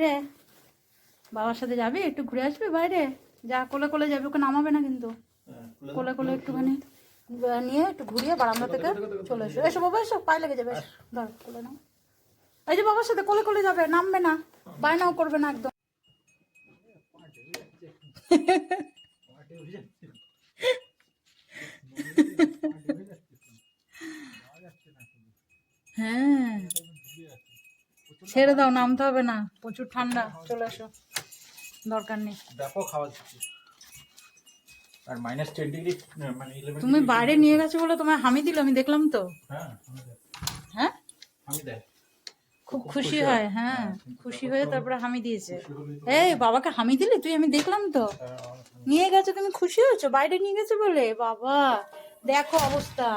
রে বাবার সাথে যাবি? একটু ঘুরে আসবি বাইরে? যা কোলে কোলে যাবি ওকে নামাবে না কিন্তু। কোলে কোলে একটুখানি নিয়ে একটু ঘুরিয়ে বারান্দা থেকে চলে এসো। এসো বাবা এসো পায়ে লেগে যাবে ধর কোলে নাও। এই যে বাবার সাথে কোলে কোলে যাবে নামবে না। বায়নাও করবে না একদম। হ্যাঁ। ছেড়ে দাও নামতে হবে না। প্রচুর ঠান্ডা চলে এসো। দরকার নেই। ব্যাপক হাওয়া দিচ্ছে। আর মাইনাস টেন ডিগ্রি মানে তুমি বাইরে নিয়ে গেছো বলে তোমার হামি দিল আমি দেখলাম তো। হ্যাঁ। হ্যাঁ? খুব খুশি হয়। হ্যাঁ খুশি হয়ে তারপরে হামি দিয়েছে। এই বাবাকে হামি দিলে? তুই আমি দেখলাম তো। নিয়ে গেছো তুমি খুশি হয়েছো? বাইরে নিয়ে গেছো বলে? বাবা দেখো অবস্থা।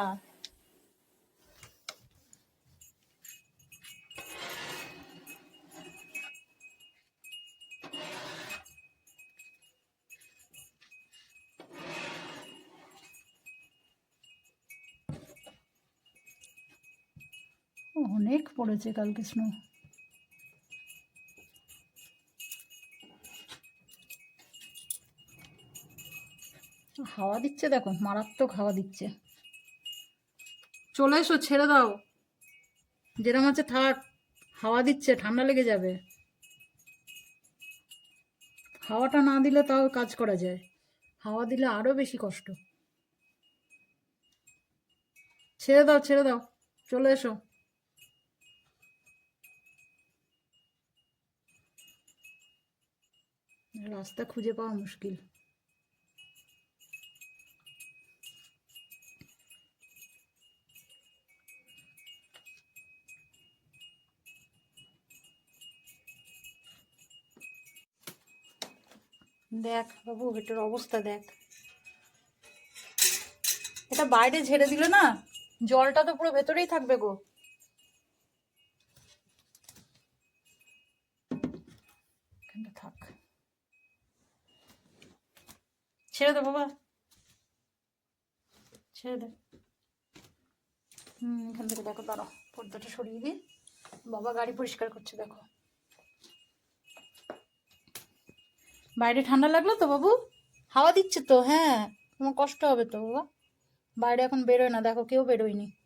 অনেক পড়েছে কালকে স্নো হাওয়া দিচ্ছে দেখো, মারাত্মক হাওয়া দিচ্ছে। চলে এসো, ছেড়ে দাও। যেরকম আছে থাক, হাওয়া দিচ্ছে, ঠান্ডা লেগে যাবে। হাওয়াটা না দিলে তাও কাজ করা যায়। হাওয়া দিলে আরও বেশি কষ্ট। ছেড়ে দাও ছেড়ে দাও, চলে এসো। রাস্তা খুঁজে পাওয়া মুশকিল। দেখ বাবু এটার অবস্থা দেখ। এটা বাইরে ঝেড়ে দিলে না, জলটা তো পুরো ভেতরেই থাকবে গো। থাক। ছেড়ে দে, বাবা। ছেড়ে দে। হুম, এখান থেকে দেখো, দাঁড়াও, পর্দাটা সরিয়ে দিই। বাবা গাড়ি পরিষ্কার করছে, দেখো। বাইরে ঠান্ডা লাগল তো, বাবু? হাওয়া দিচ্ছে তো হ্যাঁ। তোমার কষ্ট হবে তো, বাবা। বাইরে এখন বেরোয় না, দেখো, কেউ বেরোয়নি।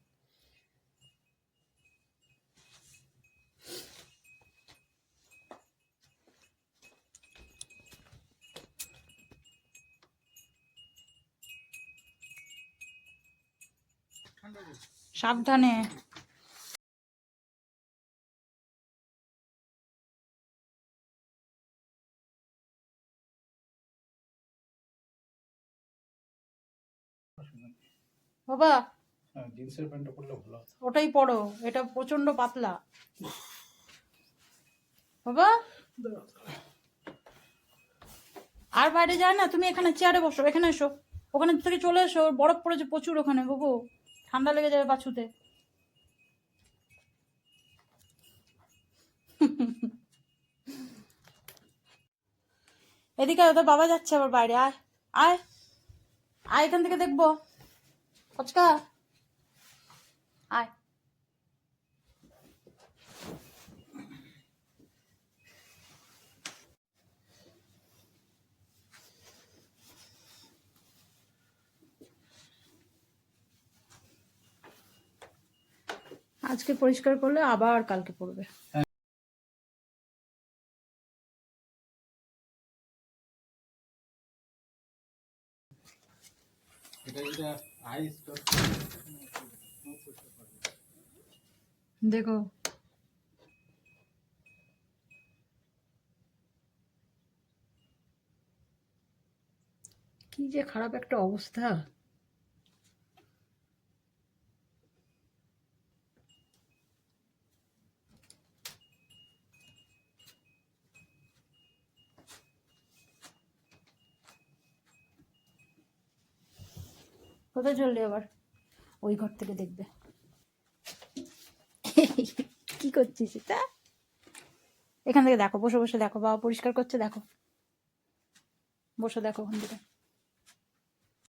সাবধানে। বাবা হ্যাঁ জিন্সের প্যান্টটা পরলে ভালো ওটাই পড়ো এটা প্রচণ্ড পাতলা। বাবা আর বাইরে যায় না? তুমি এখানে চেয়ারে বসো এখানে এসো। ওখানে থেকে চলে এসো বরফ পড়েছে প্রচুর ওখানে বাবু। ঠান্ডা লেগে যাবে পাছুতে এদিকে তোর বাবা যাচ্ছে আবার বাইরে, আয় আয়। আয় এখান থেকে দেখব। কচকা। আয়। আজকে পরিষ্কার করলে আবার কালকে পড়বে। দেখো। কি যে খারাপ একটা অবস্থা। কোথায় চললি আবার? ওই ঘর থেকে দেখবে। কি করছিস এটা? এখান থেকে দেখো বসে বসে দেখো বাবা পরিষ্কার করছে দেখো। বসে দেখো ওখান থেকে।